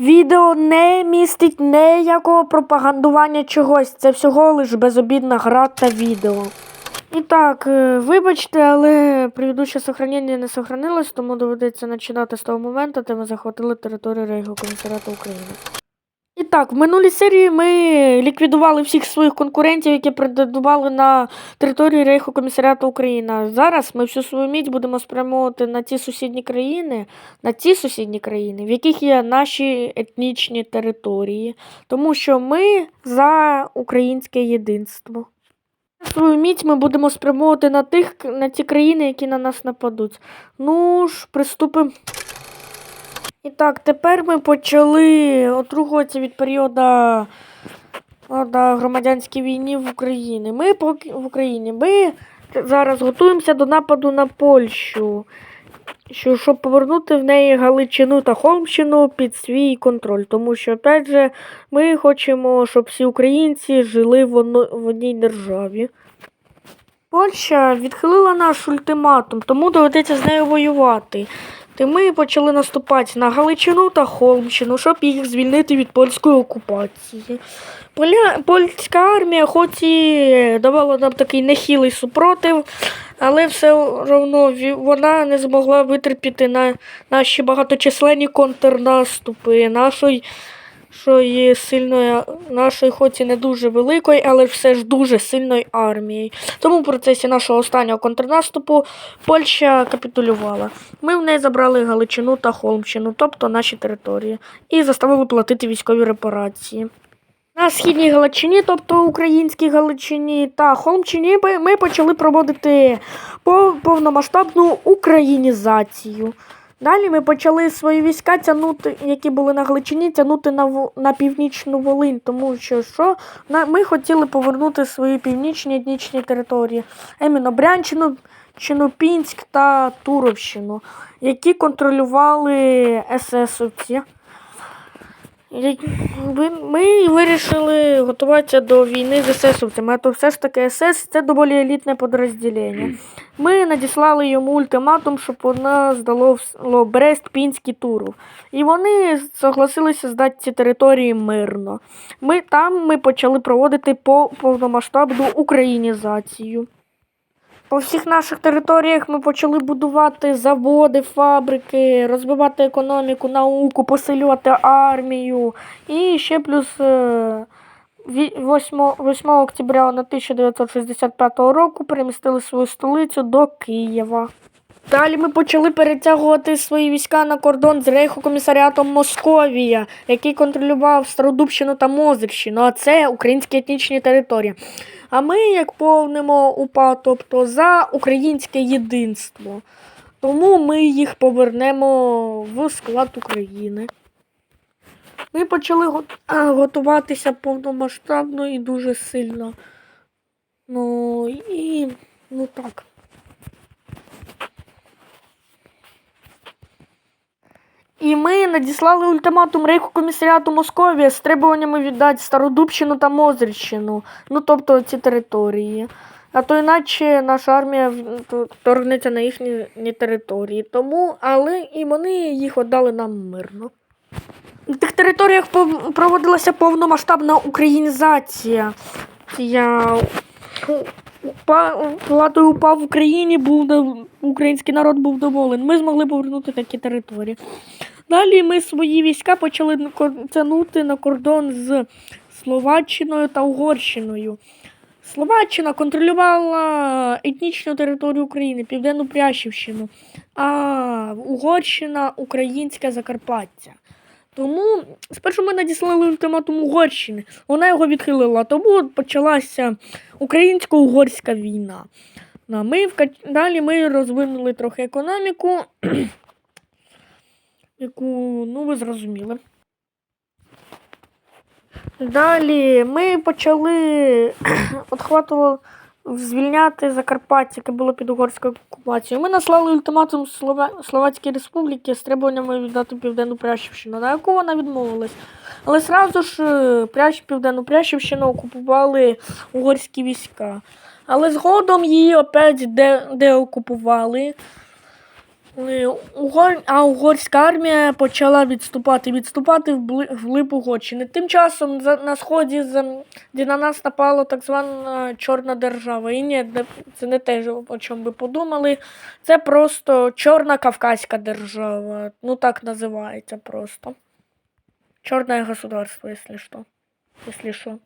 Відео не містить ніякого пропагандування чогось. Це всього лиш безобідна гра та відео. І так, е, вибачте, але предыдущее сохранення не сохранилось, тому доведеться починати з того моменту, де ми захватили територію Рейгу комісарата України. Так, в минулій серії ми ліквідували всіх своїх конкурентів, які претендували на територію Рейху комісаріату України. Зараз ми всю свою міць будемо спрямовувати на ті сусідні країни, на ті сусідні країни, в яких є наші етнічні території, тому що ми за українське єдинство. Свою міць ми будемо спрямовувати на тих на ті країни, які на нас нападуть. Ну ж, приступимо. І так, тепер ми почали отругуватися від періоду громадянської війни в Україні. Ми поки в Україні. Ми зараз готуємося до нападу на Польщу, що, щоб повернути в неї Галичину та Холмщину під свій контроль. Тому що, опять же, ми хочемо, щоб всі українці жили в, одно, в одній державі. Польща відхилила наш ультиматум, тому доведеться з нею воювати. Та ми почали наступати на Галичину та Холмщину, щоб їх звільнити від польської окупації. Поля... Польська армія, хоч і давала нам такий нехилий супротив, але все одно вона не змогла витерпіти на наші багаточисленні контрнаступи нашої, нашої сильної, нашої, хоч і не дуже великої, але все ж дуже сильної армії. Тому в процесі нашого останнього контрнаступу Польща капітулювала. Ми в неї забрали Галичину та Холмщину, тобто наші території, і заставили платити військові репарації. На східній Галичині, тобто українській Галичині та Холмщині, ми- почали проводити пов- повномасштабну українізацію. Далі ми почали свої війська тягнути, які були на Гличині, тягнути на, на північну Волинь, тому що, що? На, ми хотіли повернути свої північні етнічні території, іменно Брянщину, Чинопінськ та Туровщину, які контролювали ССовці. Ми вирішили готуватися до війни з ССовцями, а то все ж таки СС це доволі елітне підрозділення. Ми надіслали йому ультиматум, щоб вона здало Брест, Пінськ і Туров. І вони согласилися здати ці території мирно. Ми, там ми почали проводити по- повномасштабну українізацію. По всіх наших територіях ми почали будувати заводи, фабрики, розвивати економіку, науку, посилювати армію. І ще плюс е, 8, 8 октября на 1965 року перемістили свою столицю до Києва. Далі ми почали перетягувати свої війська на кордон з рейхокомісаріатом Московія, який контролював Стародубщину та Мозирщину, а це українські етнічні території. А ми, як повнимо УПА, тобто за українське єдинство. Тому ми їх повернемо в склад України. Ми почали готуватися повномасштабно і дуже сильно. Ну і ну так. І ми надіслали ультиматум Рейху комісаріату Московія з требуваннями віддати Стародубщину та Мозрівщину, ну тобто ці території. А то іначе наша армія вторгнеться на їхні території. Тому, але і вони їх віддали нам мирно. На тих територіях проводилася повномасштабна українізація. Я упа, упав в Україні, був український народ був доволений. Ми змогли повернути такі території. Далі ми свої війська почали тягнути на кордон з Словаччиною та Угорщиною. Словаччина контролювала етнічну територію України, Південну Прящівщину, а Угорщина українське Закарпаття. Тому спершу ми надіслали ультиматум Угорщини. Вона його відхилила, тому почалася українсько-угорська війна. Ми далі ми розвинули трохи економіку, яку, ну, ви зрозуміли. Далі ми почали отхватували звільняти Закарпаття, яке було під угорською окупацією. Ми наслали ультиматум Слова... Словацькій Республіки з требуваннями віддати Південну Прящівщину, на яку вона відмовилась. Але зразу ж е, Прящ... Південну Прящівщину окупували угорські війська. Але згодом її опять де... деокупували. Е, Угор... А угорська армія почала відступати, відступати вглиб Угорщини. Тим часом на сході, де на нас напала так звана Чорна держава. І ні, це не те, о чому ви подумали. Це просто Чорна Кавказька держава. Ну так називається просто. Чорне государство, якщо що. Якщо що.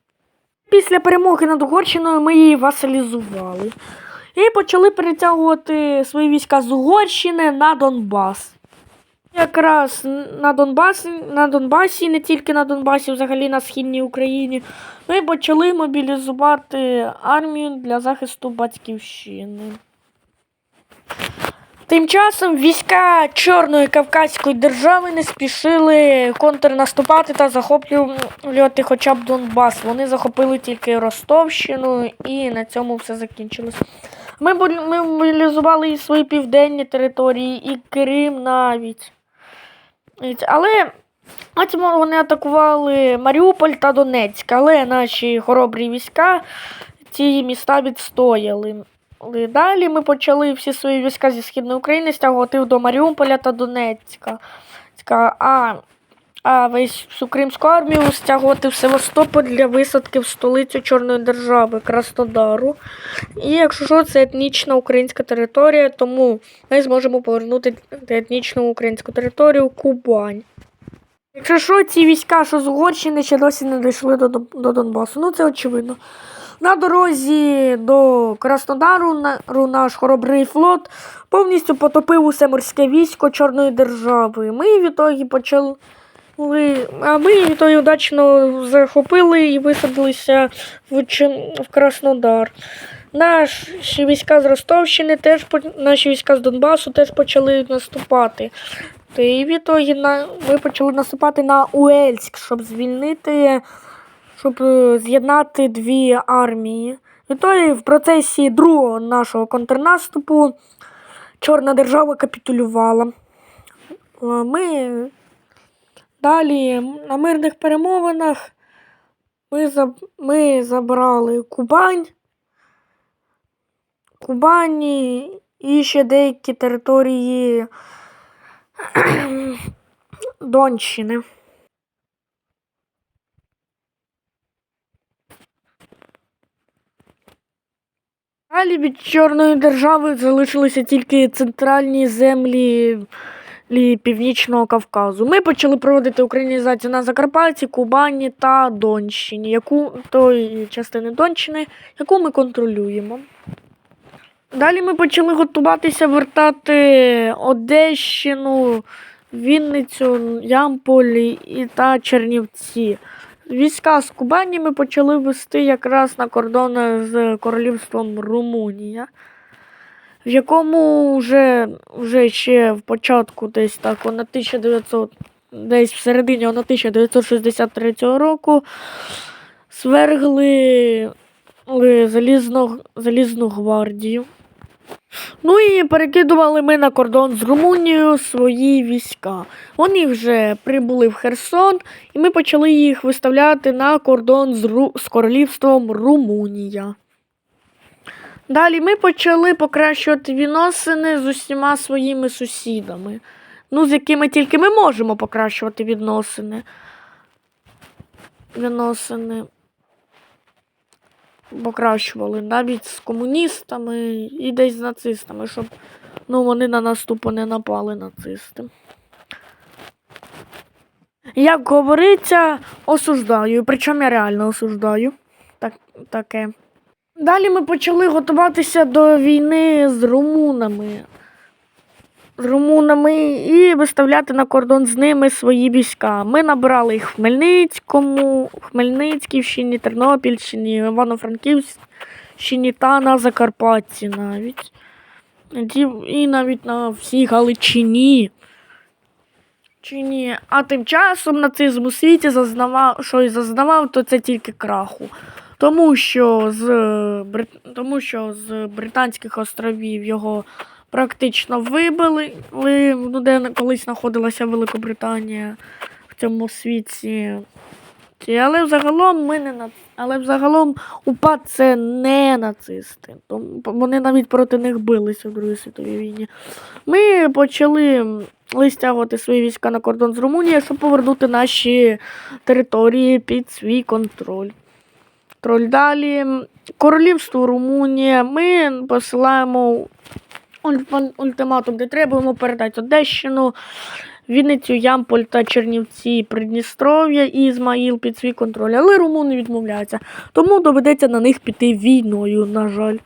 Після перемоги над Угорщиною ми її васалізували. І почали перетягувати свої війська з Угорщини на Донбас. Якраз на Донбасі, на Донбасі, не тільки на Донбасі, взагалі на східній Україні, ми почали мобілізувати армію для захисту батьківщини. Тим часом війська Чорної Кавказької держави не спішили контрнаступати та захоплювати хоча б Донбас. Вони захопили тільки Ростовщину і на цьому все закінчилось. Ми, ми мобілізували і свої південні території, і Крим навіть. Але потім вони атакували Маріуполь та Донецьк, але наші хоробрі війська ці міста відстояли. Далі ми почали всі свої війська зі Східної України стягувати до Маріуполя та Донецька. А, а весь всю Кримську армію стягувати в Севастополь для висадки в столицю Чорної держави Краснодару. І якщо що, це етнічна українська територія, тому ми зможемо повернути етнічну українську територію Кубань. Якщо що, ці війська, що з Угорщини, ще досі не дійшли до, до Донбасу. Ну, це очевидно. На дорозі до Краснодару на- наш хоробрий флот повністю потопив усе морське військо Чорної держави. Ми відтоді почали. А ми відтоді удачно захопили і висадилися в, в Краснодар. Наші війська з Ростовщини теж наші війська з Донбасу теж почали наступати. І відтоді на, ми почали наступати на Уельськ, щоб звільнити, щоб е, з'єднати дві армії. Відтоді в процесі другого нашого контрнаступу Чорна держава капітулювала. Ми далі на мирних перемовинах ми, заб- ми забрали Кубань, Кубані і ще деякі території Донщини. Далі від Чорної держави залишилися тільки центральні землі лі- Північного Кавказу. Ми почали проводити українізацію на Закарпатті, Кубані та Донщині, яку тої частини Донщини, яку ми контролюємо. Далі ми почали готуватися вертати Одещину, Вінницю, Ямполі і та Чернівці. Війська з Кубані ми почали вести якраз на кордони з королівством Румунія, в якому вже, вже ще в початку, десь так, на 1900, десь в середині 1963 року свергли е, залізну, залізну гвардію. Ну і перекидували ми на кордон з Румунією свої війська. Вони вже прибули в Херсон, і ми почали їх виставляти на кордон з, Ру... з королівством Румунія. Далі ми почали покращувати відносини з усіма своїми сусідами, ну, з якими тільки ми можемо покращувати відносини. Відносини покращували навіть з комуністами і десь з нацистами, щоб ну, вони на нас тупо не напали нацисти. Як говориться, осуждаю, причому я реально осуждаю так, таке. Далі ми почали готуватися до війни з румунами. З румунами і виставляти на кордон з ними свої війська. Ми набрали їх в Хмельницькому, в Хмельницьківщині, Тернопільщині, Івано-Франківщині та на Закарпатті навіть. І навіть на всій Галичині. Чи ні? А тим часом нацизм у світі зазнавав, що й зазнавав, то це тільки краху. Тому що з, е, тому що з Британських островів його практично вибили, ви- ну, де колись знаходилася Великобританія в цьому світі. Але взагалом ми не на... Але взагалом УПА це не нацисти. Вони навіть проти них билися в Другій світовій війні. Ми почали стягувати свої війська на кордон з Румунією, щоб повернути наші території під свій контроль. Троль далі. Королівство Румунія. Ми посилаємо ультиматум, де требуємо передати Одещину, Вінницю, Ямполь та Чернівці, Придністров'я і Ізмаїл під свій контроль. Але румуни відмовляються. Тому доведеться на них піти війною, на жаль.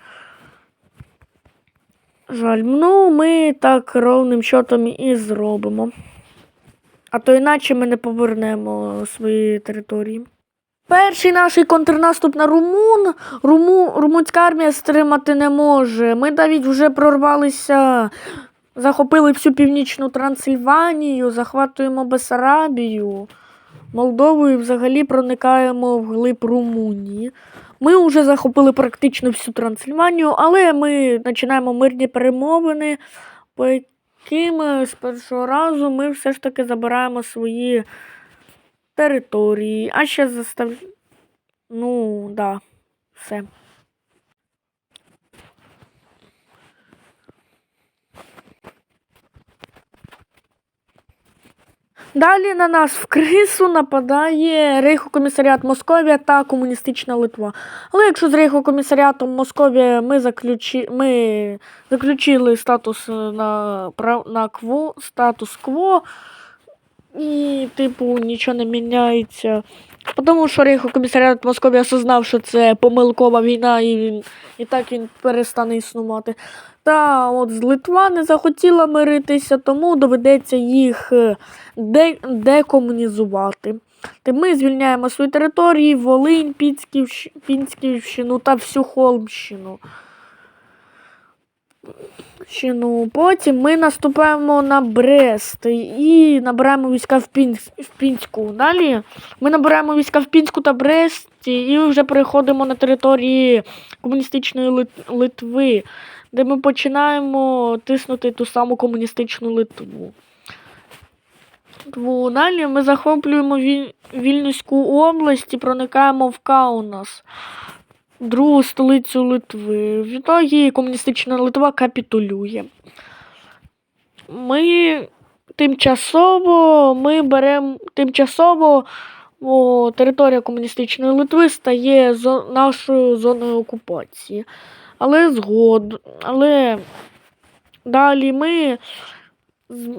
Жаль, ну ми так ровним счетом і зробимо. А то іначе ми не повернемо свої території. Перший наш контрнаступ на Румун. Руму, румунська армія стримати не може. Ми навіть вже прорвалися, захопили всю північну Трансильванію, захватуємо Бесарабію, Молдову і взагалі проникаємо в глиб Румунії. Ми вже захопили практично всю Трансильванію, але ми починаємо мирні перемовини, по яким з першого разу ми все ж таки забираємо свої території. А ще застав. Ну, да, все. Далі на нас в крису нападає Рейхокомісаріат Московія та комуністична Литва. Але якщо з Рейхокомісаріатом Московія ми, заключи... ми заключили статус на, на кво... статус-кво, і, типу, нічого не міняється. Тому що Рейхокомісаріат Московії осознав, що це помилкова війна, і, він, і так він перестане існувати. Та от з Литва не захотіла миритися, тому доведеться їх е, де, декомунізувати. Та Ми звільняємо свої території, Волинь, Пінськівщ- Пінськівщину та всю Холмщину. Потім ми наступаємо на Брест і набираємо війська в, Пінськ, в Пінську. Далі ми набираємо війська в Пінську та Бресті і вже переходимо на території комуністичної Лит- Литви, де ми починаємо тиснути ту саму комуністичну Литву. Далі ми захоплюємо Віль- Вільнюську область і проникаємо в Каунас, другу столицю Литви. В ітогі комуністична Литва капітулює. Ми тимчасово ми беремо тимчасово о, територія комуністичної Литви стає зо, нашою зоною окупації. Але згод, але далі ми,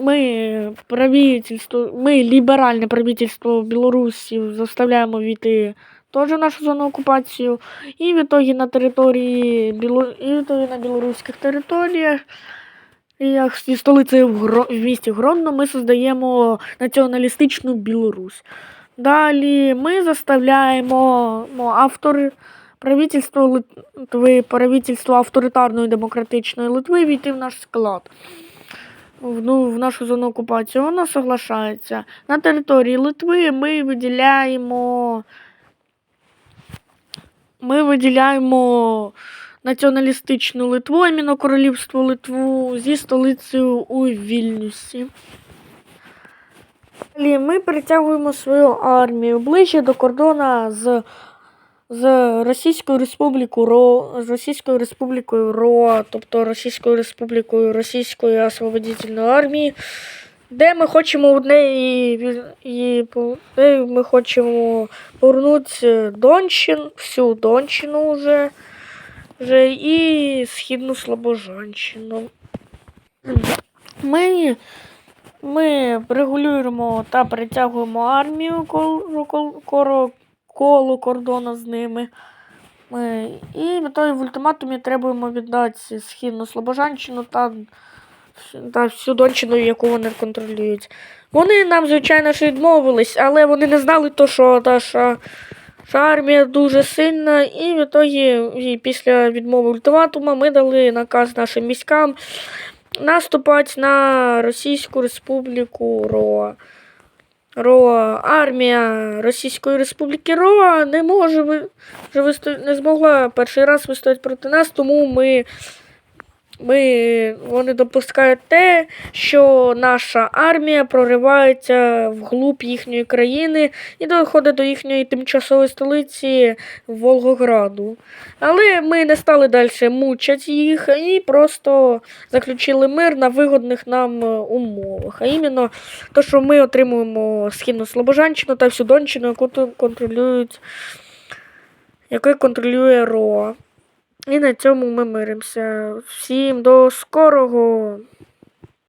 ми правительство, ми ліберальне правительство Білорусі заставляємо війти теж нашу зону окупацію. І в ітогі на території Біло... і в ітогі на білоруських територіях. Як зі столицею в, Гро... в місті Гродно ми создаємо націоналістичну Білорусь. Далі ми заставляємо ну, автори правительство Литви, правительство авторитарної демократичної Литви війти в наш склад. В, ну, в нашу зону окупації. Вона соглашається. На території Литви ми виділяємо. Ми виділяємо націоналістичну Литву, іменно королівство Литву зі столицею у Вільнюсі. Далі ми перетягуємо свою армію ближче до кордона з, з Російською Республікою Ро, з Російською Республікою РОА, тобто Російською Республікою Російської освободительної армії, де ми хочемо неї, віль- і, де ми хочемо повернути Донщину, всю Донщину вже, вже і Східну Слобожанщину. Ми ми регулюємо та перетягуємо армію коло, коло, кордону з ними. Ми, і той в ультиматумі требуємо віддати Східну Слобожанщину та, та всю Донщину, яку вони контролюють. Вони нам, звичайно ж, відмовились, але вони не знали, то, що наша що армія дуже сильна, і в ітогі, і після відмови ультиматуму ми дали наказ нашим військам наступати на Російську Республіку Роа. Роа. Армія Російської Республіки Роа не може не змогла перший раз вистояти проти нас, тому ми ми, вони допускають те, що наша армія проривається вглуб їхньої країни і доходить до їхньої тимчасової столиці Волгограду. Але ми не стали далі мучити їх і просто заключили мир на вигодних нам е, умовах. А іменно то, що ми отримуємо східну Слобожанщину та всю Донщину, яку контролюють, яку контролює РОА. І на цьому ми миримося. Всім до скорого!